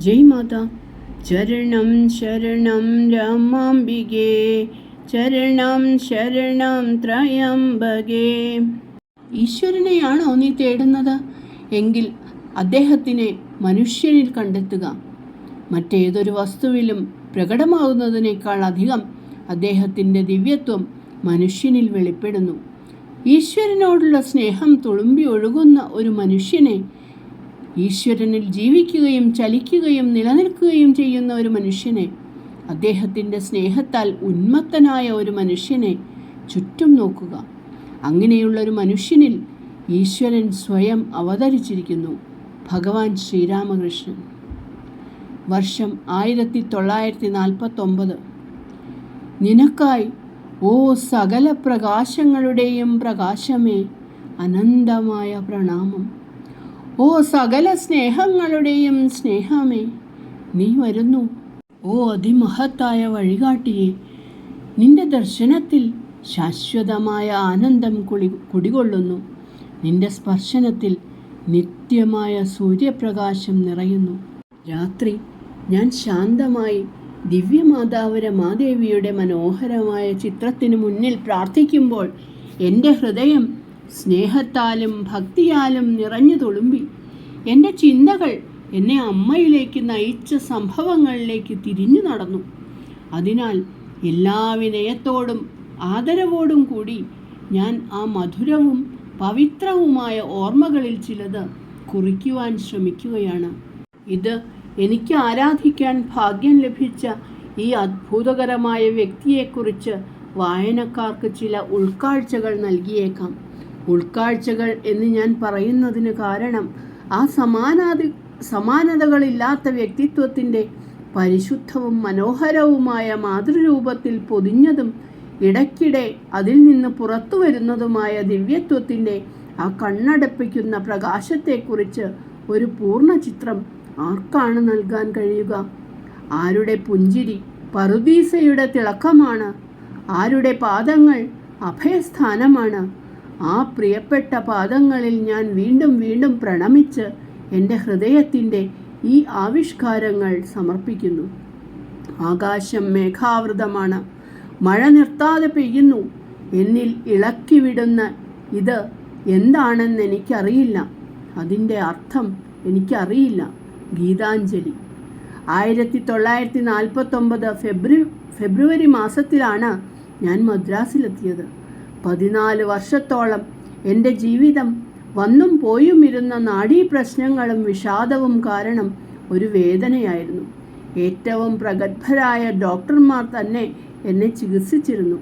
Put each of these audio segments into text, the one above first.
ജയ് മാത. ചരണം ശരണം രാമാംബികേ. ചരണം ശരണം ത്രയംബകേ. ഈശ്വരനെയാണോ നീ തേടുന്നത്? എങ്കിൽ അദ്ദേഹത്തിനെ മനുഷ്യനിൽ കണ്ടെത്തുക. മറ്റേതൊരു വസ്തുവിലും പ്രകടമാകുന്നതിനേക്കാൾ അധികം അദ്ദേഹത്തിന്റെ ദിവ്യത്വം മനുഷ്യനിൽ വെളിപ്പെടുന്നു. ഈശ്വരനോടുള്ള സ്നേഹം തുളുമ്പി ഒഴുകുന്ന ഒരു മനുഷ്യനെ ഈശ്വരനിൽ ജീവിക്കുകയും ചലിക്കുകയും നിലനിൽക്കുകയും ചെയ്യുന്ന ഒരു മനുഷ്യനെ അദ്ദേഹത്തിന്റെ സ്നേഹത്താൽ ഉന്മത്തനായ ഒരു മനുഷ്യനെ ചുറ്റും നോക്കുക. അങ്ങനെയുള്ള ഒരു മനുഷ്യനിൽ ഈശ്വരൻ സ്വയം അവതരിച്ചിരിക്കുന്നു. ഭഗവാൻ ശ്രീരാമകൃഷ്ണൻ. വർഷം ആയിരത്തി തൊള്ളായിരത്തി നാൽപ്പത്തൊമ്പത് നിനക്കായി ഓ സകല പ്രകാശങ്ങളുടെയും പ്രകാശമേ അനന്തമായ പ്രണാമം. ഓ സകല സ്നേഹങ്ങളുടെയും സ്നേഹമേ നീ വരുന്നു. ഓ അതിമഹത്തായ വഴികാട്ടിയെ നിന്റെ ദർശനത്തിൽ ശാശ്വതമായ ആനന്ദം കുളി കുടികൊള്ളുന്നു. നിന്റെ സ്പർശനത്തിൽ നിത്യമായ സൂര്യപ്രകാശം നിറയുന്നു. രാത്രി ഞാൻ ശാന്തമായി ദിവ്യമാതാവ് മാദേവിയുടെ മനോഹരമായ ചിത്രത്തിനു മുന്നിൽ പ്രാർത്ഥിക്കുമ്പോൾ എന്റെ ഹൃദയം സ്നേഹത്താലും ഭക്തിയാലും നിറഞ്ഞു തുളുമ്പി. എന്റെ ചിന്തകൾ എന്നെ അമ്മയിലേക്ക് നയിച്ച സംഭവങ്ങളിലേക്ക് തിരിഞ്ഞു നടന്നു. അതിനാൽ എല്ലാ വിനയത്തോടും ആദരവോടും കൂടി ഞാൻ ആ മധുരവും പവിത്രവുമായ ഓർമ്മകളിൽ ചിലത് കുറിക്കുവാൻ ശ്രമിക്കുകയാണ്. ഇത് എനിക്ക് ആരാധിക്കാൻ ഭാഗ്യം ലഭിച്ച ഈ അത്ഭുതകരമായ വ്യക്തിയെക്കുറിച്ച് വായനക്കാർക്ക് ചില ഉൾക്കാഴ്ചകൾ നൽകിയേക്കാം. ഉൾക്കാഴ്ചകൾ എന്ന് ഞാൻ പറയുന്നതിന് കാരണം ആ സമാനാതി സമാനതകളില്ലാത്ത വ്യക്തിത്വത്തിന്റെ പരിശുദ്ധവും മനോഹരവുമായ മാതൃരൂപത്തിൽ പൊതിഞ്ഞതും ഇടയ്ക്കിടെ അതിൽ നിന്ന് പുറത്തു വരുന്നതുമായ ദിവ്യത്വത്തിന്റെ ആ കണ്ണടപ്പിക്കുന്ന പ്രകാശത്തെക്കുറിച്ച് ഒരു പൂർണ ചിത്രം ആർക്കാണ് നൽകാൻ കഴിയുക? ആരുടെ പുഞ്ചിരി പറുദീസയുടെ തിളക്കമാണ്? ആരുടെ പാദങ്ങൾ അഭയസ്ഥാനമാണ്? ആ പ്രിയപ്പെട്ട പാദങ്ങളിൽ ഞാൻ വീണ്ടും വീണ്ടും പ്രണമിച്ച് എന്റെ ഹൃദയത്തിന്റെ ഈ ആവിഷ്കാരങ്ങൾ സമർപ്പിക്കുന്നു. ആകാശം മേഘാവൃതമാണ്. മഴ നിർത്താതെ പെയ്യുന്നു. എന്നിൽ ഇളക്കിവിടുന്ന ഇത് എന്താണെന്ന് എനിക്കറിയില്ല. അതിന്റെ അർത്ഥം എനിക്കറിയില്ല. ഗീതാഞ്ജലി. ആയിരത്തി തൊള്ളായിരത്തി നാൽപ്പത്തൊമ്പത് ഫെബ്രു ഫെബ്രുവരി മാസത്തിലാണ് ഞാൻ മദ്രാസിലെത്തിയത്. പതിനാല് വർഷത്തോളം എന്റെ ജീവിതം വന്നും പോയും ഇരുന്ന നാഡീ പ്രശ്നങ്ങളും വിഷാദവും കാരണം ഒരു വേദനയായിരുന്നു. ഏറ്റവും പ്രഗത്ഭരായ ഡോക്ടർമാർ തന്നെ എന്നെ ചികിത്സിച്ചിരുന്നു.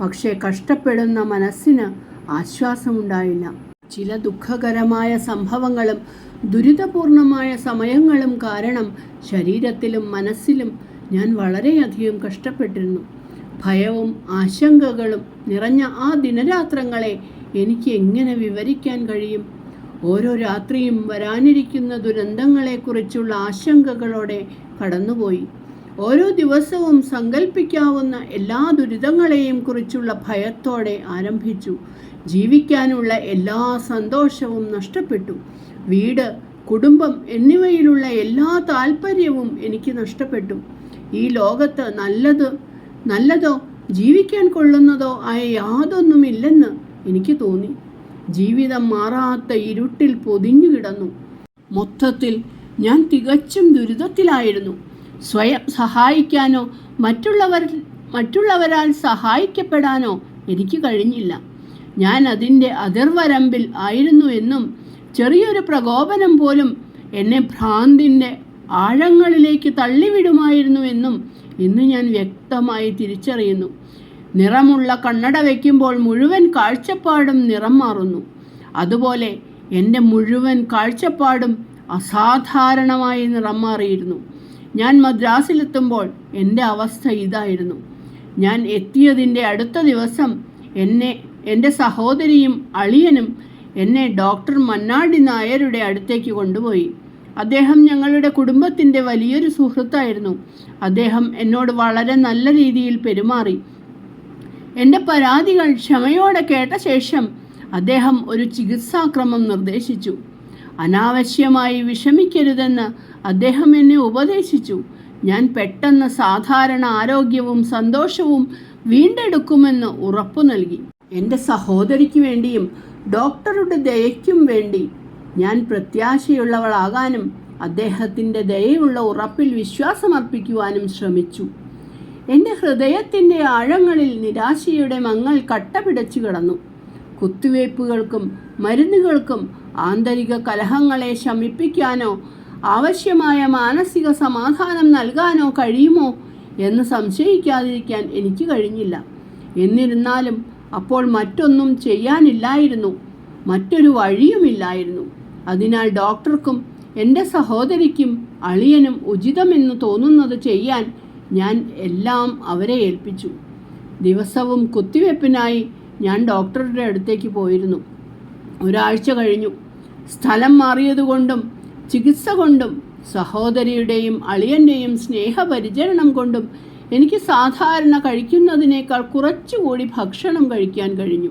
പക്ഷേ കഷ്ടപ്പെടുന്ന മനസ്സിന് ആശ്വാസമുണ്ടായില്ല. ചില ദുഃഖകരമായ സംഭവങ്ങളും ദുരിതപൂർണമായ സമയങ്ങളും കാരണം ശരീരത്തിലും മനസ്സിലും ഞാൻ വളരെയധികം കഷ്ടപ്പെട്ടിരുന്നു. ഭയവും ആശങ്കകളും നിറഞ്ഞ ആ ദിനരാത്രങ്ങളെ എനിക്ക് എങ്ങനെ വിവരിക്കാൻ കഴിയും? ഓരോ രാത്രിയും വരാനിരിക്കുന്ന ദുരന്തങ്ങളെക്കുറിച്ചുള്ള ആശങ്കകളോടെ കടന്നുപോയി. ഓരോ ദിവസവും സങ്കല്പിക്കാവുന്ന എല്ലാ ദുരിതങ്ങളെയും കുറിച്ചുള്ള ഭയത്തോടെ ആരംഭിച്ചു. ജീവിക്കാനുള്ള എല്ലാ സന്തോഷവും നഷ്ടപ്പെട്ടു. വീട് കുടുംബം എന്നിവയിലുള്ള എല്ലാ താല്പര്യവും എനിക്ക് നഷ്ടപ്പെട്ടു. ഈ ലോകത്ത് നല്ലത് നല്ലതോ? ജീവിക്കാൻ കൊള്ളുന്നതോ ആയ യാതൊന്നുമില്ലെന്ന് എനിക്ക് തോന്നി. ജീവിതം മാറാത്ത ഇരുട്ടിൽ പൊതിഞ്ഞു കിടന്നു. മൊത്തത്തിൽ ഞാൻ തികച്ചും ദുരിതത്തിലായിരുന്നു. സ്വയം സഹായിക്കാനോ മറ്റുള്ളവർ മറ്റുള്ളവരാൽ സഹായിക്കപ്പെടാനോ എനിക്ക് കഴിഞ്ഞില്ല. ഞാൻ അതിന്റെ അതിർവരമ്പിൽ ആയിരുന്നു എന്നും ചെറിയൊരു പ്രകോപനം പോലും എന്നെ ഭ്രാന്തിന്റെ ആഴങ്ങളിലേക്ക് തള്ളിവിടുമായിരുന്നു എന്നും ഇന്ന് ഞാൻ വ്യക്തമായി തിരിച്ചറിയുന്നു. നിറമുള്ള കണ്ണട വയ്ക്കുമ്പോൾ മുഴുവൻ കാഴ്ചപ്പാടും നിറം മാറുന്നു. അതുപോലെ എന്റെ മുഴുവൻ കാഴ്ചപ്പാടും അസാധാരണമായി നിറം മാറിയിരുന്നു. ഞാൻ മദ്രാസിലെത്തുമ്പോൾ എന്റെ അവസ്ഥ ഇതായിരുന്നു. ഞാൻ എത്തിയതിന്റെ അടുത്ത ദിവസം എന്നെ എന്റെ സഹോദരിയും അളിയനും എന്നെ ഡോക്ടർ മന്നാടി നായരുടെ അടുത്തേക്ക് കൊണ്ടുപോയി. അദ്ദേഹം ഞങ്ങളുടെ കുടുംബത്തിന്റെ വലിയൊരു സുഹൃത്തായിരുന്നു. അദ്ദേഹം എന്നോട് വളരെ നല്ല രീതിയിൽ പെരുമാറി. എന്റെ പരാതികൾ ക്ഷമയോടെ കേട്ട ശേഷം അദ്ദേഹം ഒരു ചികിത്സാക്രമം നിർദ്ദേശിച്ചു. അനാവശ്യമായി വിഷമിക്കരുതെന്ന് അദ്ദേഹം എന്നെ ഉപദേശിച്ചു. ഞാൻ പെട്ടെന്ന് സാധാരണ ആരോഗ്യവും സന്തോഷവും വീണ്ടെടുക്കുമെന്ന് ഉറപ്പു നൽകി. എന്റെ സഹോദരിക്ക് വേണ്ടിയും ഡോക്ടറുടെ ദയയ്ക്കും വേണ്ടി ഞാൻ പ്രത്യാശയുള്ളവളാകാനും അദ്ദേഹത്തിന്റെ ദയയുള്ള ഉറപ്പിൽ വിശ്വാസമർപ്പിക്കുവാനും ശ്രമിച്ചു. എന്റെ ഹൃദയത്തിന്റെ ആഴങ്ങളിൽ നിരാശയുടെ മങ്ങൾ കട്ട പിടച്ചു കിടന്നു. കുത്തിവയ്പ്പുകൾക്കും മരുന്നുകൾക്കും ആന്തരിക കലഹങ്ങളെ ശമിപ്പിക്കാനോ ആവശ്യമായ മാനസിക സമാധാനം നൽകാനോ കഴിയുമോ എന്ന് സംശയിക്കാതിരിക്കാൻ എനിക്ക് കഴിഞ്ഞില്ല. എന്നിരുന്നാലും അപ്പോൾ മറ്റൊന്നും ചെയ്യാനില്ലായിരുന്നു. മറ്റൊരു വഴിയുമില്ലായിരുന്നു. അതിനാൽ ഡോക്ടർക്കും എന്റെ സഹോദരിക്കും അളിയനും ഉചിതമെന്ന് തോന്നുന്നത് ചെയ്യാൻ ഞാൻ എല്ലാം അവരെ ഏൽപ്പിച്ചു. ദിവസവും കുത്തിവെപ്പിനായി ഞാൻ ഡോക്ടറുടെ അടുത്തേക്ക് പോയിരുന്നു. ഒരാഴ്ച കഴിഞ്ഞു. സ്ഥലം മാറിയതുകൊണ്ടും ചികിത്സ കൊണ്ടും സഹോദരിയുടെയും അളിയന്റെയും സ്നേഹപരിചരണം കൊണ്ടും എനിക്ക് സാധാരണ കഴിക്കുന്നതിനേക്കാൾ കുറച്ചുകൂടി ഭക്ഷണം കഴിക്കാൻ കഴിഞ്ഞു.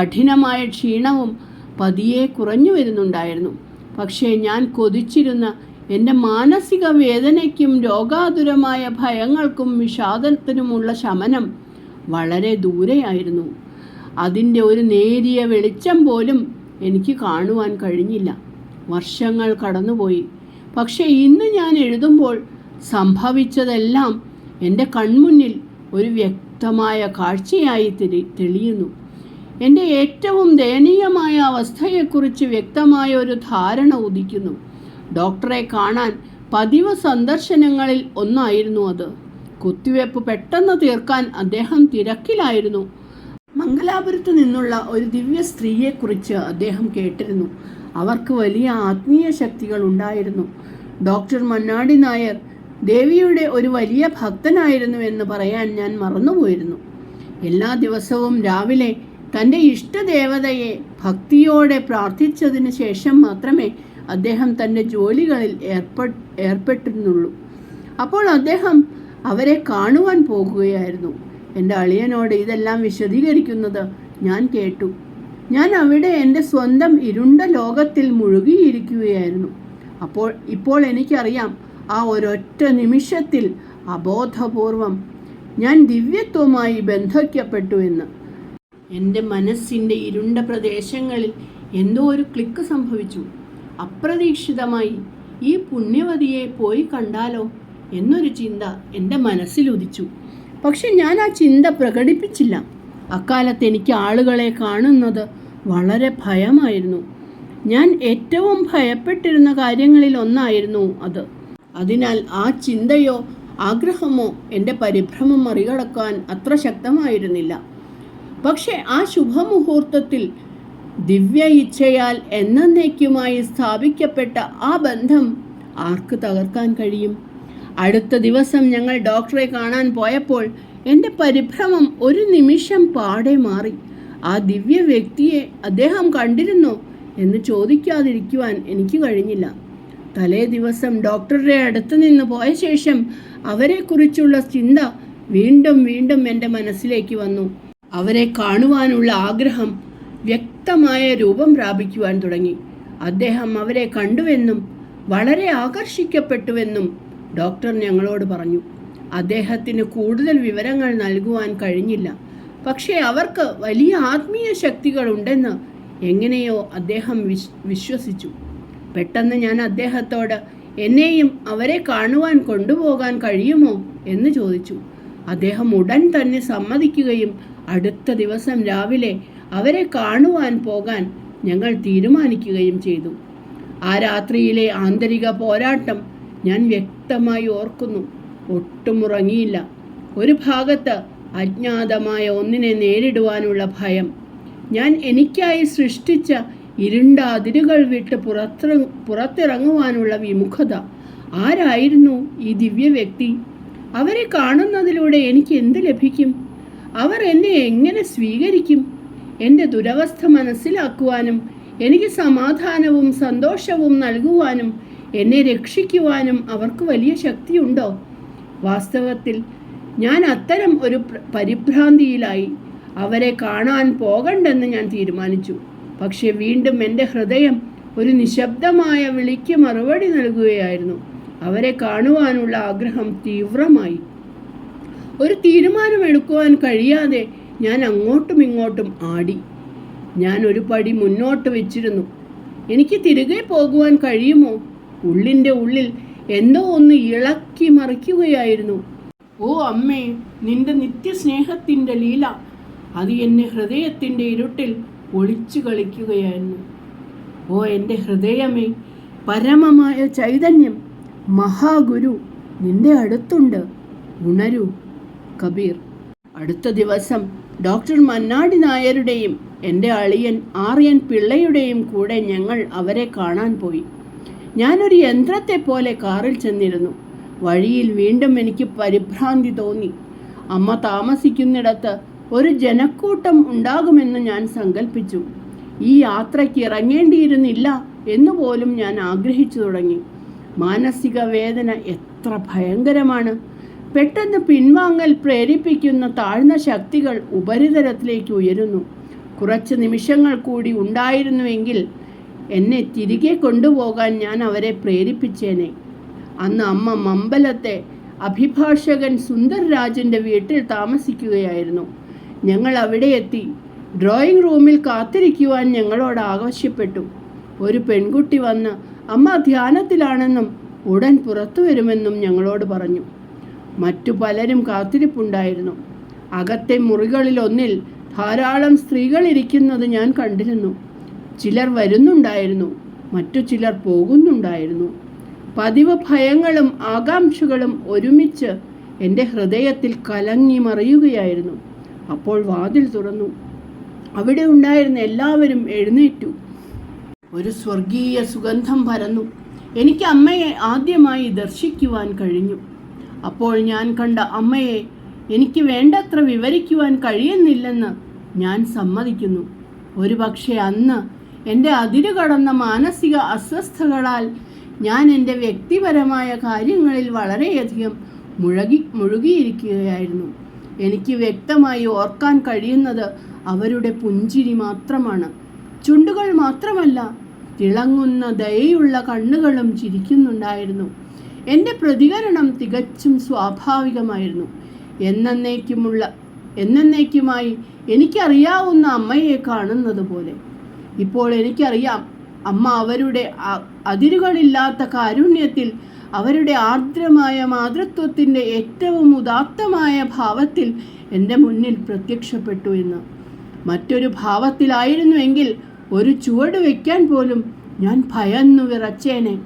കഠിനമായ ക്ഷീണവും പതിയെ കുറഞ്ഞു വരുന്നുണ്ടായിരുന്നു. പക്ഷേ ഞാൻ കൊതിച്ചിരുന്ന എന്റെ മാനസിക വേദനയ്ക്കും രോഗാതുരമായ ഭയങ്ങൾക്കും വിഷാദത്തിനുമുള്ള ശമനം വളരെ ദൂരെയായിരുന്നു. അതിന്റെ ഒരു നേരിയ വെളിച്ചം പോലും എനിക്ക് കാണുവാൻ കഴിഞ്ഞില്ല. വർഷങ്ങൾ കടന്നുപോയി. പക്ഷേ ഇന്ന് ഞാൻ എഴുതുമ്പോൾ സംഭവിച്ചതെല്ലാം എന്റെ കൺമുന്നിൽ ഒരു വ്യക്തമായ കാഴ്ചയായി തെളിയുന്നു. എന്റെ ഏറ്റവും ദയനീയമായ അവസ്ഥയെക്കുറിച്ച് വ്യക്തമായ ഒരു ധാരണ ഉദിക്കുന്നു. ഡോക്ടറെ കാണാൻ പതിവ് സന്ദർശനങ്ങളിൽ ഒന്നായിരുന്നു അത്. കുത്തിവെപ്പ് പെട്ടെന്ന് തീർക്കാൻ അദ്ദേഹം തിരക്കിലായിരുന്നു. മംഗലാപുരത്ത് നിന്നുള്ള ഒരു ദിവ്യ സ്ത്രീയെക്കുറിച്ച് അദ്ദേഹം കേട്ടിരുന്നു. അവർക്ക് വലിയ ആത്മീയ ശക്തികൾ ഉണ്ടായിരുന്നു. ഡോക്ടർ മന്നാടി നായർ ദേവിയുടെ ഒരു വലിയ ഭക്തനായിരുന്നു എന്ന് പറയാൻ ഞാൻ മറന്നുപോയിരുന്നു. എല്ലാ ദിവസവും രാവിലെ തന്റെ ഇഷ്ടദേവതയെ ഭക്തിയോടെ പ്രാർത്ഥിച്ചതിന് ശേഷം മാത്രമേ അദ്ദേഹം തന്റെ ജോലികളിൽ ഏർപ്പെ ഏർപ്പെട്ടിരുന്നുള്ളൂ. അപ്പോൾ അദ്ദേഹം അവരെ കാണുവാൻ പോകുകയായിരുന്നു. എന്റെ അളിയനോട് ഇതെല്ലാം വിശദീകരിക്കുന്നത് ഞാൻ കേട്ടു. ഞാൻ അവിടെ എന്റെ സ്വന്തം ഇരുണ്ട ലോകത്തിൽ മുഴുകിയിരിക്കുകയായിരുന്നു. അപ്പോൾ ഇപ്പോൾ എനിക്കറിയാം ആ ഒരൊറ്റ നിമിഷത്തിൽ അബോധപൂർവം ഞാൻ ദിവ്യത്വമായി ബന്ധിക്കപ്പെട്ടു എന്ന്. എന്റെ മനസ്സിന്റെ ഇരുണ്ട പ്രദേശങ്ങളിൽ എന്തോ ഒരു ക്ലിക്ക് സംഭവിച്ചു. അപ്രതീക്ഷിതമായി ഈ പുണ്യവതിയെ പോയി കണ്ടാലോ? എന്നൊരു ചിന്ത എന്റെ മനസ്സിലുദിച്ചു പക്ഷെ ഞാൻ ആ ചിന്ത പ്രകടിപ്പിച്ചില്ല. അക്കാലത്ത് എനിക്ക് ആളുകളെ കാണുന്നത് വളരെ ഭയമായിരുന്നു. ഞാൻ ഏറ്റവും ഭയപ്പെട്ടിരുന്ന കാര്യങ്ങളിൽ ഒന്നായിരുന്നു അത്. അതിനാൽ ആ ചിന്തയോ ആഗ്രഹമോ എന്റെ പരിഭ്രമം മറികടക്കാൻ അത്ര ശക്തമായിരുന്നില്ല. പക്ഷേ ആ ശുഭമുഹൂർത്തത്തിൽ ദിവ്യ ഇച്ഛയാൽ എന്നേക്കുമായി സ്ഥാപിക്കപ്പെട്ട ആ ബന്ധം ആർക്ക് തകർക്കാൻ കഴിയും? അടുത്ത ദിവസം ഞങ്ങൾ ഡോക്ടറെ കാണാൻ പോയപ്പോൾ എന്റെ പരിഭ്രമം ഒരു നിമിഷം പാടെ മാറി. ആ ദിവ്യ വ്യക്തിയെ അദ്ദേഹം കണ്ടിരുന്നു എന്ന് ചോദിക്കാതിരിക്കുവാൻ എനിക്ക് കഴിഞ്ഞില്ല. തലേ ദിവസം ഡോക്ടറുടെ അടുത്ത് നിന്ന് പോയ ശേഷം അവരെക്കുറിച്ചുള്ള ചിന്ത വീണ്ടും വീണ്ടും എന്റെ മനസ്സിലേക്ക് വന്നു. അവരെ കാണുവാനുള്ള ആഗ്രഹം വ്യക്തമായ രൂപം പ്രാപിക്കുവാൻ തുടങ്ങി. അദ്ദേഹം അവരെ കണ്ടുവെന്നും വളരെ ആകർഷിക്കപ്പെട്ടുവെന്നും ഡോക്ടർ ഞങ്ങളോട് പറഞ്ഞു. അദ്ദേഹത്തിന് കൂടുതൽ വിവരങ്ങൾ നൽകുവാൻ കഴിഞ്ഞില്ല. പക്ഷേ അവർക്ക് വലിയ ആത്മീയ ശക്തികളുണ്ടെന്ന് എങ്ങനെയോ അദ്ദേഹം വിശ് വിശ്വസിച്ചു. പെട്ടെന്ന് ഞാൻ അദ്ദേഹത്തോട് എന്നെയും അവരെ കാണുവാൻ കൊണ്ടുപോകാൻ കഴിയുമോ? എന്ന് ചോദിച്ചു. അദ്ദേഹം ഉടൻ തന്നെ സമ്മതിക്കുകയും അടുത്ത ദിവസം രാവിലെ അവരെ കാണുവാൻ പോകാൻ ഞങ്ങൾ തീരുമാനിക്കുകയും ചെയ്തു. ആ രാത്രിയിലെ ആന്തരിക പോരാട്ടം ഞാൻ വ്യക്തമായി ഓർക്കുന്നു. ഒട്ടും ഉറങ്ങിയില്ല ഒരു ഭാഗത്ത് അജ്ഞാതമായ ഒന്നിനെ നേരിടുവാനുള്ള ഭയം. ഞാൻ എനിക്കായി സൃഷ്ടിച്ച ഇരുണ്ട അതിരുകൾ വിട്ട് പുറത്തിറ പുറത്തിറങ്ങുവാനുള്ള വിമുഖത. ആരായിരുന്നു ഈ ദിവ്യ വ്യക്തി അവരെ കാണുന്നതിലൂടെ എനിക്ക് എന്ത് ലഭിക്കും? അവർ എന്നെ എങ്ങനെ സ്വീകരിക്കും? എന്റെ ദുരവസ്ഥ മനസ്സിലാക്കുവാനും എനിക്ക് സമാധാനവും സന്തോഷവും നൽകുവാനും എന്നെ രക്ഷിക്കുവാനും അവർക്ക് വലിയ ശക്തിയുണ്ടോ? വാസ്തവത്തിൽ ഞാൻ അത്തരം ഒരു പരിഭ്രാന്തിയിലായി അവരെ കാണാൻ പോകണ്ടെന്ന് ഞാൻ തീരുമാനിച്ചു. പക്ഷെ വീണ്ടും എന്റെ ഹൃദയം ഒരു നിശബ്ദമായ വിളിക്ക് മറുപടി നൽകുകയായിരുന്നു. അവരെ കാണുവാനുള്ള ആഗ്രഹം തീവ്രമായി. ഒരു തീരുമാനമെടുക്കുവാൻ കഴിയാതെ ഞാൻ അങ്ങോട്ടും ഇങ്ങോട്ടും ആടി. ഞാൻ ഒരു പടി മുന്നോട്ട് വെച്ചിരുന്നു. എനിക്ക് തിരികെ പോകുവാൻ കഴിയുമോ? ഉള്ളിന്റെ ഉള്ളിൽ എന്തോ ഒന്ന് ഇളക്കി മറിക്കുകയായിരുന്നു. ഓ അമ്മേ നിന്റെ നിത്യസ്നേഹത്തിന്റെ ലീല. അത് എന്നെ ഹൃദയത്തിന്റെ ഇരുട്ടിൽ ഒളിച്ചു കളിക്കുകയായിരുന്നു. ഓ എന്റെ ഹൃദയമേ പരമമായ ചൈതന്യം മഹാഗുരു നിന്റെ അടുത്തുണ്ട്. ഉണരൂ. കബീർ. അടുത്ത ദിവസം ഡോക്ടർ മന്നാടി നായരുടെയും എന്റെ അളിയൻ ആര്യൻ പിള്ളയുടെയും കൂടെ ഞങ്ങൾ അവരെ കാണാൻ പോയി. ഞാനൊരു യന്ത്രത്തെ പോലെ കാറിൽ ചെന്നിരുന്നു. വഴിയിൽ വീണ്ടും എനിക്ക് പരിഭ്രാന്തി തോന്നി. അമ്മ താമസിക്കുന്നിടത്ത് ഒരു ജനക്കൂട്ടം ഉണ്ടാകുമെന്ന് ഞാൻ സങ്കല്പിച്ചു ഈ യാത്രയ്ക്ക് ഇറങ്ങേണ്ടിയിരുന്നില്ല എന്നുപോലും ഞാൻ ആഗ്രഹിച്ചു തുടങ്ങി. മാനസിക വേദന എത്ര ഭയങ്കരമാണ്. പെട്ടെന്ന് പിൻവാങ്ങൽ പ്രേരിപ്പിക്കുന്ന താഴ്ന്ന ശക്തികൾ ഉപരിതലത്തിലേക്ക് ഉയരുന്നു. കുറച്ച് നിമിഷങ്ങൾ കൂടി ഉണ്ടായിരുന്നുവെങ്കിൽ എന്നെ തിരികെ കൊണ്ടുപോകാൻ ഞാൻ അവരെ പ്രേരിപ്പിച്ചേനെ. അന്ന് അമ്മ മമ്പലത്തെ അഭിഭാഷകൻ സുന്ദർ രാജന്റെ വീട്ടിൽ താമസിക്കുകയായിരുന്നു. ഞങ്ങൾ അവിടെ എത്തി. ഡ്രോയിങ് റൂമിൽ കാത്തിരിക്കുവാൻ ഞങ്ങളോട് ആവശ്യപ്പെട്ടു. ഒരു പെൺകുട്ടി വന്ന് അമ്മ ധ്യാനത്തിലാണെന്നും ഉടൻ പുറത്തു വരുമെന്നും ഞങ്ങളോട് പറഞ്ഞു. മറ്റു പലരും കാത്തിരിപ്പുണ്ടായിരുന്നു. അകത്തെ മുറികളിലൊന്നിൽ ധാരാളം സ്ത്രീകൾ ഇരിക്കുന്നത് ഞാൻ കണ്ടിരുന്നു. ചിലർ വരുന്നുണ്ടായിരുന്നു മറ്റു ചിലർ പോകുന്നുണ്ടായിരുന്നു. പതിവ് ഭയങ്ങളും ആകാംക്ഷകളും ഒരുമിച്ച് എന്റെ ഹൃദയത്തിൽ കലങ്ങി മറിയുകയായിരുന്നു. അപ്പോൾ വാതിൽ തുറന്നു. അവിടെ ഉണ്ടായിരുന്ന എല്ലാവരും എഴുന്നേറ്റു. ഒരു സ്വർഗീയ സുഗന്ധം പരന്നു. എനിക്ക് അമ്മയെ ആദ്യമായി ദർശിക്കുവാൻ കഴിഞ്ഞു. അപ്പോൾ ഞാൻ കണ്ട അമ്മയെ എനിക്ക് വേണ്ടത്ര വിവരിക്കുവാൻ കഴിയുന്നില്ലെന്ന് ഞാൻ സമ്മതിക്കുന്നു. ഒരു പക്ഷേ അന്ന് എന്റെ അതിരുകടന്ന മാനസിക അസ്വസ്ഥകളാൽ ഞാൻ എന്റെ വ്യക്തിപരമായ കാര്യങ്ങളിൽ വളരെയധികം മുഴകി മുഴുകിയിരിക്കുകയായിരുന്നു. എനിക്ക് വ്യക്തമായി ഓർക്കാൻ കഴിയുന്നത് അവരുടെ പുഞ്ചിരി മാത്രമാണ്. ചുണ്ടുകൾ മാത്രമല്ല തിളങ്ങുന്ന ദയയുള്ള കണ്ണുകളും ചിരിക്കുന്നുണ്ടായിരുന്നു. എന്റെ പ്രതികരണം തികച്ചും സ്വാഭാവികമായിരുന്നു. എന്നേക്കുമുള്ള എന്നേക്കുമായി എനിക്കറിയാവുന്ന അമ്മയെ കാണുന്നത് പോലെ. ഇപ്പോൾ എനിക്കറിയാം അമ്മ അവരുടെ അതിരുകളില്ലാത്ത കാരുണ്യത്തിൽ അവരുടെ ആർദ്രമായ മാതൃത്വത്തിന്റെ ഏറ്റവും ഉദാത്തമായ ഭാവത്തിൽ എന്റെ മുന്നിൽ പ്രത്യക്ഷപ്പെട്ടു എന്ന്. മറ്റൊരു ഭാവത്തിലായിരുന്നുവെങ്കിൽ ഒരു ചുവട് വയ്ക്കാൻ പോലും ഞാൻ ഭയന്നു വിറച്ചേനെ.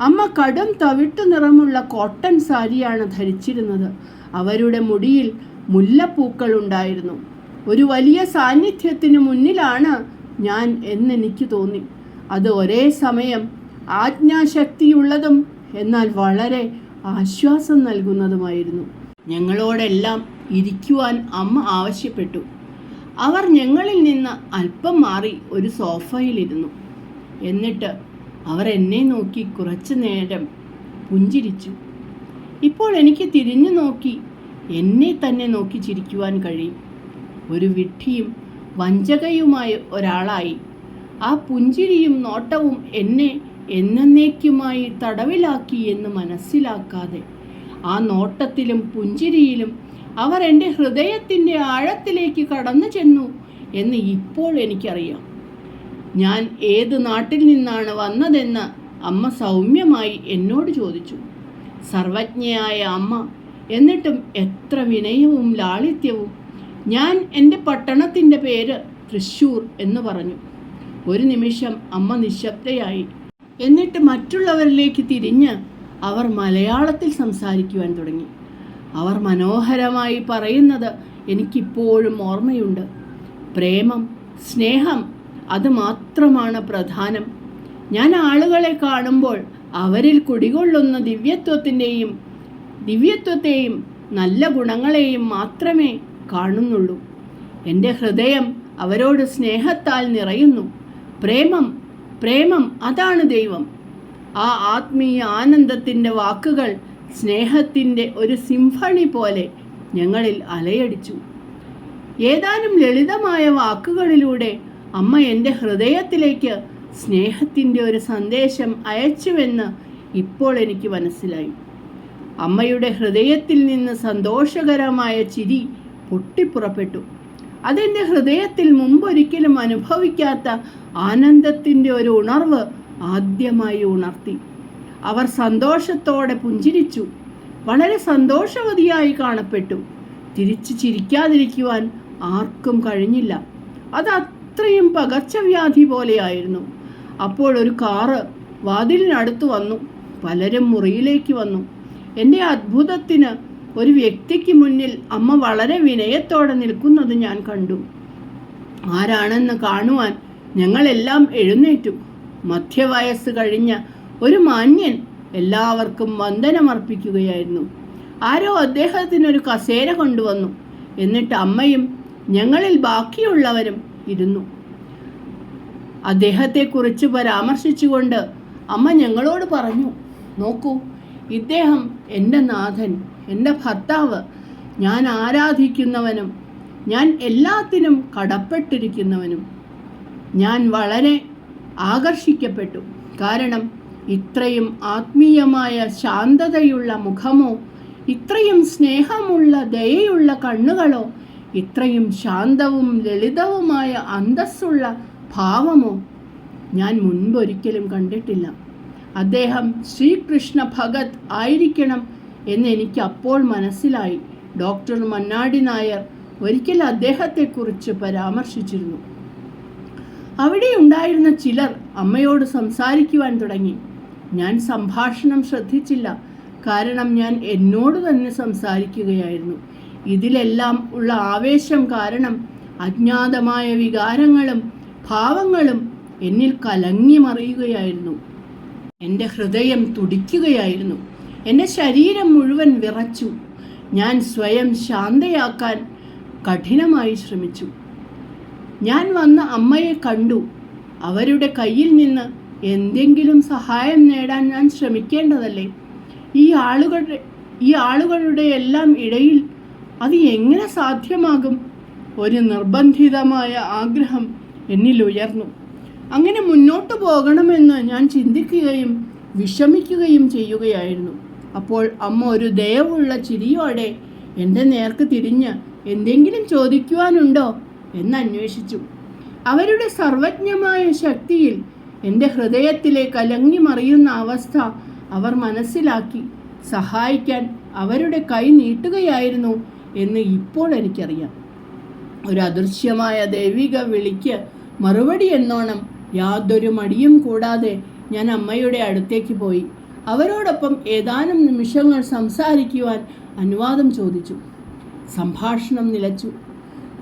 അമ്മ കടും തവിട്ടു നിറമുള്ള കോട്ടൺ സാരിയാണ് ധരിച്ചിരുന്നത്. അവരുടെ മുടിയിൽ മുല്ലപ്പൂക്കൾ ഉണ്ടായിരുന്നു. ഒരു വലിയ സാന്നിധ്യത്തിന് മുന്നിലാണ് ഞാൻ എന്നെനിക്ക് തോന്നി. അത് ഒരേ സമയം ആജ്ഞാശക്തിയുള്ളതും എന്നാൽ വളരെ ആശ്വാസം നൽകുന്നതുമായിരുന്നു. ഞങ്ങളോടെല്ലാം ഇരിക്കുവാൻ അമ്മ ആവശ്യപ്പെട്ടു. അവർ ഞങ്ങളിൽ നിന്ന് അല്പം മാറി ഒരു സോഫയിലിരുന്നു. എന്നിട്ട് അവർ എന്നെ നോക്കി കുറച്ചു നേരം പുഞ്ചിരിച്ചു. ഇപ്പോൾ എനിക്ക് തിരിഞ്ഞു നോക്കി എന്നെ തന്നെ നോക്കി ചിരിക്കുവാൻ കഴിയും. ഒരു വിഡ്ഢിയും വഞ്ചകയുമായ ഒരാളായി. ആ പുഞ്ചിരിയും നോട്ടവും എന്നെ എന്നേക്കുമായി തടവിലാക്കി എന്ന് മനസ്സിലാക്കാതെ ആ നോട്ടത്തിലും പുഞ്ചിരിയിലും അവർ എന്റെ ഹൃദയത്തിന്റെ ആഴത്തിലേക്ക് കടന്നു ചെന്നു എന്ന് ഇപ്പോൾ എനിക്കറിയാം. ഞാൻ ഏത് നാട്ടിൽ നിന്നാണ് വന്നതെന്ന് അമ്മ സൗമ്യമായി എന്നോട് ചോദിച്ചു. സർവജ്ഞയായ അമ്മ എന്നിട്ടും എത്ര വിനയവും ലാളിത്യവും. ഞാൻ എന്റെ പട്ടണത്തിന്റെ പേര് തൃശ്ശൂർ എന്ന് പറഞ്ഞു. ഒരു നിമിഷം അമ്മ നിശബ്ദയായി. എന്നിട്ട് മറ്റുള്ളവരിലേക്ക് തിരിഞ്ഞ് അവർ മലയാളത്തിൽ സംസാരിക്കുവാൻ തുടങ്ങി. അവർ മനോഹരമായി പറയുന്നത് എനിക്കിപ്പോഴും ഓർമ്മയുണ്ട്. പ്രേമം സ്നേഹം അത് മാത്രമാണ് പ്രധാനം. ഞാൻ ആളുകളെ കാണുമ്പോൾ അവരിൽ കുടികൊള്ളുന്ന ദിവ്യത്വത്തിന്റെയും ദിവ്യത്വത്തെയും നല്ല ഗുണങ്ങളെയും മാത്രമേ കാണുന്നുള്ളൂ. എന്റെ ഹൃദയം അവരോട് സ്നേഹത്താൽ നിറയുന്നു. പ്രേമം പ്രേമം അതാണ് ദൈവം. ആ ആത്മീയ ആനന്ദത്തിന്റെ വാക്കുകൾ സ്നേഹത്തിന്റെ ഒരു സിംഫണി പോലെ ഞങ്ങളിൽ അലയടിച്ചു. ഏതാനും ലളിതമായ വാക്കുകളിലൂടെ അമ്മ എന്റെ ഹൃദയത്തിലേക്ക് സ്നേഹത്തിന്റെ ഒരു സന്ദേശം അയച്ചുവെന്ന് ഇപ്പോൾ എനിക്ക് മനസ്സിലായി. അമ്മയുടെ ഹൃദയത്തിൽ നിന്ന് സന്തോഷകരമായ ചിരി പൊട്ടിപ്പുറപ്പെട്ടു. അതെന്റെ ഹൃദയത്തിൽ മുമ്പൊരിക്കലും അനുഭവിക്കാത്ത ആനന്ദത്തിന്റെ ഒരു ഉണർവ് ആദ്യമായി ഉണർത്തി. അവർ സന്തോഷത്തോടെ പുഞ്ചിരിച്ചു. വളരെ സന്തോഷവതിയായി കാണപ്പെട്ടു. തിരിച്ചു ചിരിക്കാതിരിക്കുവാൻ ആർക്കും കഴിഞ്ഞില്ല. അത് അത്രയും പകർച്ചവ്യാധി പോലെയായിരുന്നു. അപ്പോൾ ഒരു കാറ് വാതിലിനടുത്ത് വന്നു. പലരും മുറിയിലേക്ക് വന്നു. എന്റെ അത്ഭുതത്തിന് ഒരു വ്യക്തിക്ക് മുന്നിൽ അമ്മ വളരെ വിനയത്തോടെ നിൽക്കുന്നത് ഞാൻ കണ്ടു. ആരാണെന്ന് കാണുവാൻ ഞങ്ങളെല്ലാം എഴുന്നേറ്റു. മധ്യവയസ്സ് കഴിഞ്ഞ ഒരു മാന്യൻ എല്ലാവർക്കും വന്ദനമർപ്പിക്കുകയായിരുന്നു ആരോ അദ്ദേഹത്തിനൊരു കസേര കൊണ്ടുവന്നു. എന്നിട്ട് അമ്മയും ഞങ്ങളിൽ ബാക്കിയുള്ളവരും ഇരുന്നു. അദ്ദേഹത്തെക്കുറിച്ച് പരാമർശിച്ചുകൊണ്ട് അമ്മ ഞങ്ങളോട് പറഞ്ഞു നോക്കൂ ഇദ്ദേഹം എന്റെ നാഥൻ എന്റെ ഭർത്താവ്. ഞാൻ ആരാധിക്കുന്നവനും ഞാൻ എല്ലാത്തിനും കടപ്പെട്ടിരിക്കുന്നവനും. ഞാൻ വളരെ ആകർഷിക്കപ്പെട്ടു. കാരണം ഇത്രയും ആത്മീയമായ ശാന്തതയുള്ള മുഖമോ ഇത്രയും സ്നേഹമുള്ള ദയയുള്ള കണ്ണുകളോ ഇത്രയും ശാന്തവും ലളിതവുമായ അന്തസ്സുള്ള ഭാവമോ ഞാൻ മുൻപൊരിക്കലും കണ്ടിട്ടില്ല. അദ്ദേഹം ശ്രീകൃഷ്ണ ഭഗത് ആയിരിക്കണം എന്ന് എനിക്ക് അപ്പോൾ മനസ്സിലായി. ഡോക്ടർ മന്നാടി നായർ ഒരിക്കൽ അദ്ദേഹത്തെക്കുറിച്ച് പരാമർശിച്ചിരുന്നു. അവിടെ ഉണ്ടായിരുന്ന ചിലർ അമ്മയോട് സംസാരിക്കുവാൻ തുടങ്ങി. ഞാൻ സംഭാഷണം ശ്രദ്ധിച്ചില്ല. കാരണം ഞാൻ എന്നോട് തന്നെ സംസാരിക്കുകയായിരുന്നു. ഇതിലെല്ലാം ഉള്ള ആവേശം കാരണം അജ്ഞാതമായ വികാരങ്ങളും ഭാവങ്ങളും എന്നിൽ കലങ്ങി മറിയുകയായിരുന്നു. എന്റെ ഹൃദയം തുടിക്കുകയായിരുന്നു. എന്റെ ശരീരം മുഴുവൻ വിറച്ചു. ഞാൻ സ്വയം ശാന്തയാക്കാൻ കഠിനമായി ശ്രമിച്ചു. ഞാൻ വന്ന അമ്മയെ കണ്ടു. അവരുടെ കയ്യിൽ നിന്ന് എന്തെങ്കിലും സഹായം നേടാൻ ഞാൻ ശ്രമിക്കേണ്ടതല്ലേ? ഈ ആളുകളുടെ ഈ ആളുകളുടെ എല്ലാം ഇടയിൽ അത് എങ്ങനെ സാധ്യമാകും? ഒരു നിർബന്ധിതമായ ആഗ്രഹം എന്നിൽ ഉയർന്നു. അങ്ങനെ മുന്നോട്ട് പോകണമെന്ന് ഞാൻ ചിന്തിക്കുകയും വിഷമിക്കുകയും ചെയ്യുകയായിരുന്നു. അപ്പോൾ അമ്മ ഒരു ദയവുള്ള ചിരിയോടെ എന്റെ നേർക്ക് തിരിഞ്ഞ് എന്തെങ്കിലും ചോദിക്കുവാനുണ്ടോ എന്ന് അന്വേഷിച്ചു. അവരുടെ സർവജ്ഞമായ ശക്തിയിൽ എന്റെ ഹൃദയത്തിലെ കലങ്ങി മറിയുന്ന അവസ്ഥ അവർ മനസ്സിലാക്കി. സഹായിക്കാൻ അവരുടെ കൈ നീട്ടുകയായിരുന്നു. എന്ന് ഇപ്പോൾ എനിക്കറിയാം. ഒരു അദൃശ്യമായ ദൈവിക വിളിക്ക് മറുപടി എന്നോണം യാതൊരു മടിയും കൂടാതെ ഞാൻ അമ്മയുടെ അടുത്തേക്ക് പോയി. അവരോടൊപ്പം ഏതാനും നിമിഷങ്ങൾ സംസാരിക്കുവാൻ അനുവാദം ചോദിച്ചു. സംഭാഷണം നിലച്ചു.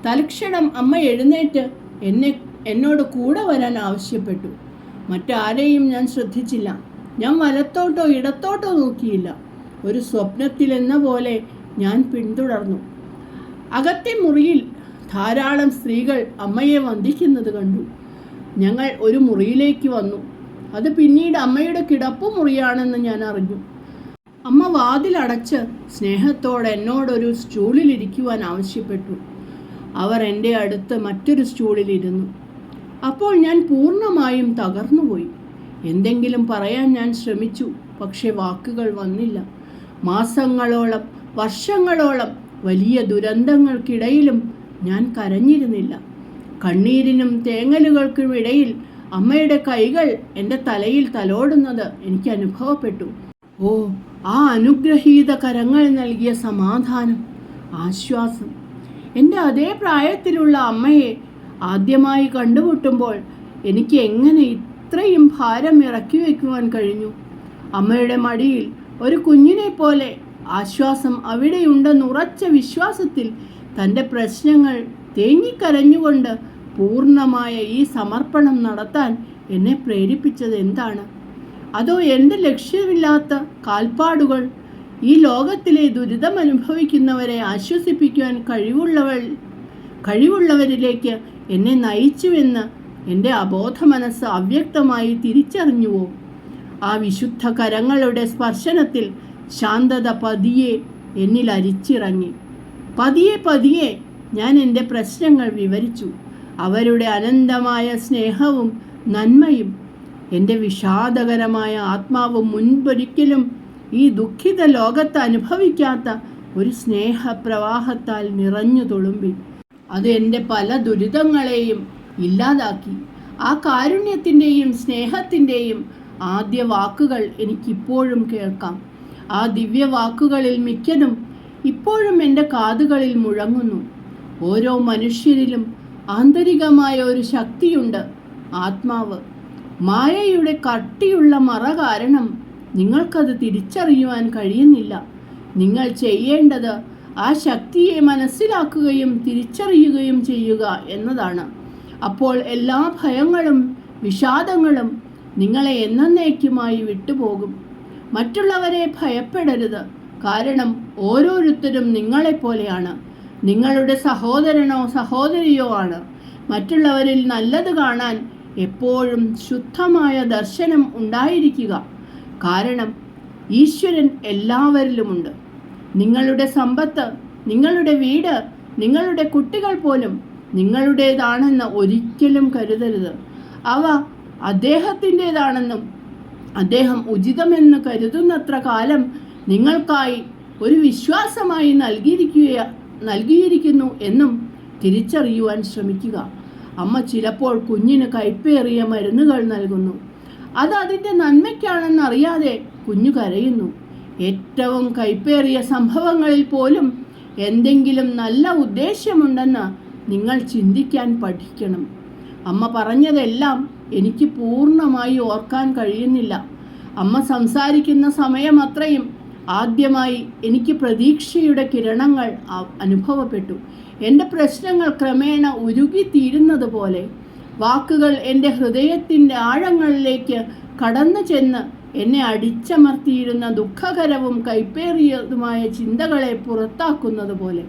തൽക്ഷണം അമ്മ എഴുന്നേറ്റ് എന്നെ എന്നോട് കൂടെ വരാൻ ആവശ്യപ്പെട്ടു. മറ്റാരെയും ഞാൻ ശ്രദ്ധിച്ചില്ല. ഞാൻ വലത്തോട്ടോ ഇടത്തോട്ടോ നോക്കിയില്ല. ഒരു സ്വപ്നത്തിലെന്ന പോലെ ഞാൻ പിന്തുടർന്നു. അകത്തെ മുറിയിൽ ധാരാളം സ്ത്രീകൾ അമ്മയെ വന്ദിക്കുന്നത് കണ്ടു. ഞങ്ങൾ ഒരു മുറിയിലേക്ക് വന്നു. അത് പിന്നീട് അമ്മയുടെ കിടപ്പ് മുറിയാണെന്ന് ഞാൻ അറിഞ്ഞു. അമ്മ വാതിലടച്ച് സ്നേഹത്തോടെ എന്നോടൊരു സ്റ്റൂളിലിരിക്കുവാൻ ആവശ്യപ്പെട്ടു. അവർ എന്റെ അടുത്ത് മറ്റൊരു സ്റ്റൂളിലിരുന്നു അപ്പോൾ ഞാൻ പൂർണമായും തകർന്നുപോയി. എന്തെങ്കിലും പറയാൻ ഞാൻ ശ്രമിച്ചു പക്ഷേ വാക്കുകൾ വന്നില്ല. മാസങ്ങളോളം വർഷങ്ങളോളം വലിയ ദുരന്തങ്ങൾക്കിടയിലും ഞാൻ കരഞ്ഞിരുന്നില്ല. കണ്ണീരിനും തേങ്ങലുകൾക്കും ഇടയിൽ അമ്മയുടെ കൈകൾ എന്റെ തലയിൽ തലോടുന്നത് എനിക്ക് അനുഭവപ്പെട്ടു. ഓ ആ അനുഗ്രഹീത കരങ്ങൾ നൽകിയ സമാധാനം ആശ്വാസം. എന്റെ അതേ പ്രായത്തിലുള്ള അമ്മയെ ആദ്യമായി കണ്ടുമുട്ടുമ്പോൾ എനിക്ക് എങ്ങനെ ഇത്രയും ഭാരം ഇറക്കി വയ്ക്കുവാൻ കഴിഞ്ഞു? അമ്മയുടെ മടിയിൽ ഒരു കുഞ്ഞിനെ പോലെ ആശ്വാസം അവിടെയുണ്ടെന്ന് ഉറച്ച വിശ്വാസത്തിൽ തന്റെ പ്രശ്നങ്ങൾ തേങ്ങിക്കരഞ്ഞുകൊണ്ട് പൂർണമായ ഈ സമർപ്പണം നടത്താൻ എന്നെ പ്രേരിപ്പിച്ചത് എന്താണ്? അതോ എന്റെ ലക്ഷ്യമില്ലാത്ത കാൽപ്പാടുകൾ ഈ ലോകത്തിലെ ദുരിതം അനുഭവിക്കുന്നവരെ ആശ്വസിപ്പിക്കുവാൻ കഴിവുള്ളവൾ കഴിവുള്ളവരിലേക്ക് എന്നെ നയിച്ചുവെന്ന് എന്റെ അബോധ മനസ്സ് അവ്യക്തമായി തിരിച്ചറിഞ്ഞുവോ? ആ വിശുദ്ധ കരങ്ങളുടെ സ്പർശനത്തിൽ ശാന്തത പതിയെ എന്നിൽ അരിച്ചിറങ്ങി. പതിയെ പതിയെ ഞാൻ എന്റെ പ്രശ്നങ്ങൾ വിവരിച്ചു. അവരുടെ അനന്തമായ സ്നേഹവും നന്മയും എന്റെ വിഷാദകരമായ ആത്മാവ് മുൻപൊരിക്കലും ഈ ദുഃഖിത ലോകത്ത് അനുഭവിക്കാത്ത ഒരു സ്നേഹപ്രവാഹത്താൽ നിറഞ്ഞു തുളുമ്പി. അത് എന്റെ പല ദുരിതങ്ങളെയും ഇല്ലാതാക്കി. ആ കാരുണ്യത്തിന്റെയും സ്നേഹത്തിന്റെയും ആദ്യ വാക്കുകൾ എനിക്കിപ്പോഴും കേൾക്കാം. ആ ദിവ്യ വാക്കുകളിൽ മിക്കതും ഇപ്പോഴും എന്റെ കാതുകളിൽ മുഴങ്ങുന്നു. ഓരോ മനുഷ്യരിലും ആന്തരികമായ ഒരു ശക്തിയുണ്ട് ആത്മാവ്. മായയുടെ കട്ടിയുള്ള മറ കാരണം നിങ്ങൾക്കത് തിരിച്ചറിയുവാൻ കഴിയുന്നില്ല. നിങ്ങൾ ചെയ്യേണ്ടത് ആ ശക്തിയെ മനസ്സിലാക്കുകയും തിരിച്ചറിയുകയും ചെയ്യുക എന്നതാണ്. അപ്പോൾ എല്ലാ ഭയങ്ങളും വിഷാദങ്ങളും നിങ്ങളെ എന്നേക്കുമായി വിട്ടുപോകും. മറ്റുള്ളവരെ ഭയപ്പെടരുത്. കാരണം ഓരോരുത്തരും നിങ്ങളെപ്പോലെയാണ്. നിങ്ങളുടെ സഹോദരനോ സഹോദരിയോ ആണ്. മറ്റുള്ളവരിൽ നല്ലത് കാണാൻ എപ്പോഴും ശുദ്ധമായ ദർശനം ഉണ്ടായിരിക്കുക. കാരണം ഈശ്വരൻ എല്ലാവരിലുമുണ്ട്. നിങ്ങളുടെ സമ്പത്ത് നിങ്ങളുടെ വീട് നിങ്ങളുടെ കുട്ടികൾ പോലും നിങ്ങളുടേതാണെന്ന് ഒരിക്കലും കരുതരുത്. അവ അദ്ദേഹത്തിന്റെതാണെന്നും അദ്ദേഹം ഉചിതമെന്ന് കരുതുന്നത്ര കാലം നിങ്ങൾക്കായി ഒരു വിശ്വാസമായി നൽകിയിരിക്കുക നൽകിയിരിക്കുന്നു എന്നും തിരിച്ചറിയുവാൻ ശ്രമിക്കുക. അമ്മ ചിലപ്പോൾ കുഞ്ഞിന് കൈപ്പേറിയ മരുന്നുകൾ നൽകുന്നു. അത് അതിന്റെ നന്മയ്ക്കാണെന്നറിയാതെ കുഞ്ഞു കരയുന്നു. ഏറ്റവും കൈപ്പേറിയ സംഭവങ്ങളിൽ പോലും എന്തെങ്കിലും നല്ല ഉദ്ദേശ്യമുണ്ടെന്ന് നിങ്ങൾ ചിന്തിക്കാൻ പഠിക്കണം. അമ്മ പറഞ്ഞതെല്ലാം എനിക്ക് പൂർണമായി ഓർക്കാൻ കഴിയുന്നില്ല. അമ്മ സംസാരിക്കുന്ന സമയം അത്രയും. ആദ്യമായി എനിക്ക് പ്രതീക്ഷയുടെ കിരണങ്ങൾ അനുഭവപ്പെട്ടു. എന്റെ പ്രശ്നങ്ങൾ ക്രമേണ ഉരുകിത്തീരുന്നത് പോലെ. വാക്കുകൾ എന്റെ ഹൃദയത്തിന്റെ ആഴങ്ങളിലേക്ക് കടന്നു ചെന്ന് എന്നെ അടിച്ചമർത്തിയിരുന്ന ദുഃഖകരവും കൈപ്പേറിയതുമായ ചിന്തകളെ പുറത്താക്കുന്നത് പോലെ.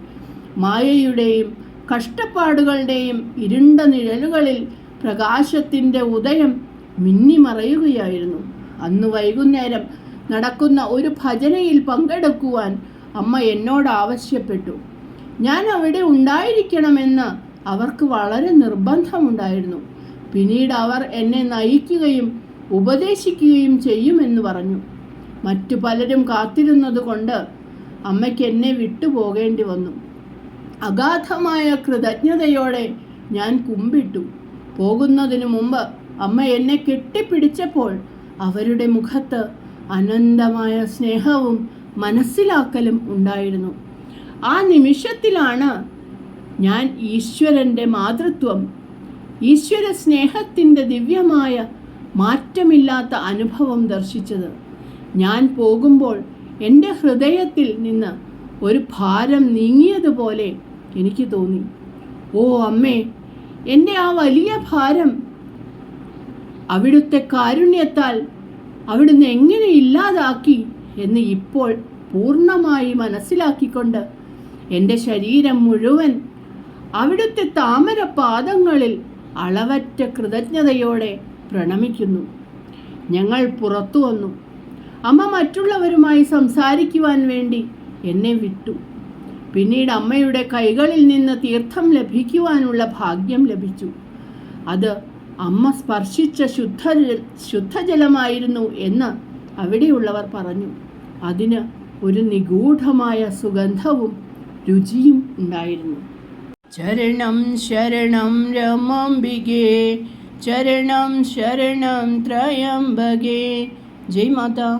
മായയുടെയും കഷ്ടപ്പാടുകളുടെയും ഇരുണ്ട നിഴലുകളിൽ പ്രകാശത്തിന്റെ ഉദയം മിന്നിമറയുകയായിരുന്നു. അന്ന് വൈകുന്നേരം നടക്കുന്ന ഒരു ഭജനയിൽ പങ്കെടുക്കുവാൻ അമ്മ എന്നോട് ആവശ്യപ്പെട്ടു. ഞാൻ അവിടെ ഉണ്ടായിരിക്കണമെന്ന് അവർക്ക് വളരെ നിർബന്ധമുണ്ടായിരുന്നു. പിന്നീട് അവർ എന്നെ നയിക്കുകയും ഉപദേശിക്കുകയും ചെയ്യുമെന്ന് പറഞ്ഞു. മറ്റു പലരും കാത്തിരുന്നത് കൊണ്ട് അമ്മയ്ക്ക് എന്നെ വിട്ടുപോകേണ്ടി വന്നു അഗാധമായ കൃതജ്ഞതയോടെ ഞാൻ കുമ്പിട്ടു. പോകുന്നതിനു മുമ്പ് അമ്മ എന്നെ കെട്ടിപ്പിടിച്ചപ്പോൾ അവരുടെ മുഖത്ത് അനന്തമായ സ്നേഹവും മനസ്സിലാക്കലും ഉണ്ടായിരുന്നു. ആ നിമിഷത്തിലാണ് ഞാൻ ഈശ്വരന്റെ മാതൃത്വം ഈശ്വര സ്നേഹത്തിന്റെ ദിവ്യമായ മാറ്റമില്ലാത്ത അനുഭവം ദർശിച്ചത്. ഞാൻ പോകുമ്പോൾ എന്റെ ഹൃദയത്തിൽ നിന്ന് ഒരു ഭാരം നീങ്ങിയതുപോലെ എനിക്ക് തോന്നി. ഓ അമ്മേ എന്റെ ആ വലിയ ഭാരം അവിടുത്തെ കാരുണ്യത്താൽ അവിടുന്ന് എങ്ങനെ ഇല്ലാതാക്കി എന്ന് ഇപ്പോൾ പൂർണമായി മനസ്സിലാക്കിക്കൊണ്ട് എന്റെ ശരീരം മുഴുവൻ അവിടുത്തെ താമര പാദങ്ങളിൽ അളവറ്റ കൃതജ്ഞതയോടെ പ്രണമിക്കുന്നു. ഞങ്ങൾ പുറത്തു വന്നു. അമ്മ മറ്റുള്ളവരുമായി സംസാരിക്കുവാൻ വേണ്ടി എന്നെ വിട്ടു. പിന്നീട് അമ്മയുടെ കൈകളിൽ നിന്ന് തീർത്ഥം ലഭിക്കുവാനുള്ള ഭാഗ്യം ലഭിച്ചു. അത് അമ്മ സ്പർശിച്ച ശുദ്ധ ശുദ്ധജലമായിരുന്നു എന്ന് അവിടെയുള്ളവർ പറഞ്ഞു. അതിന് ഒരു നിഗൂഢമായ സുഗന്ധവും രുചിയും ഉണ്ടായിരുന്നു. ചരണം ശരണം രമാംബികേ ചരണം ശരണം ത്രയംബകേ. ജയ് മാതാ.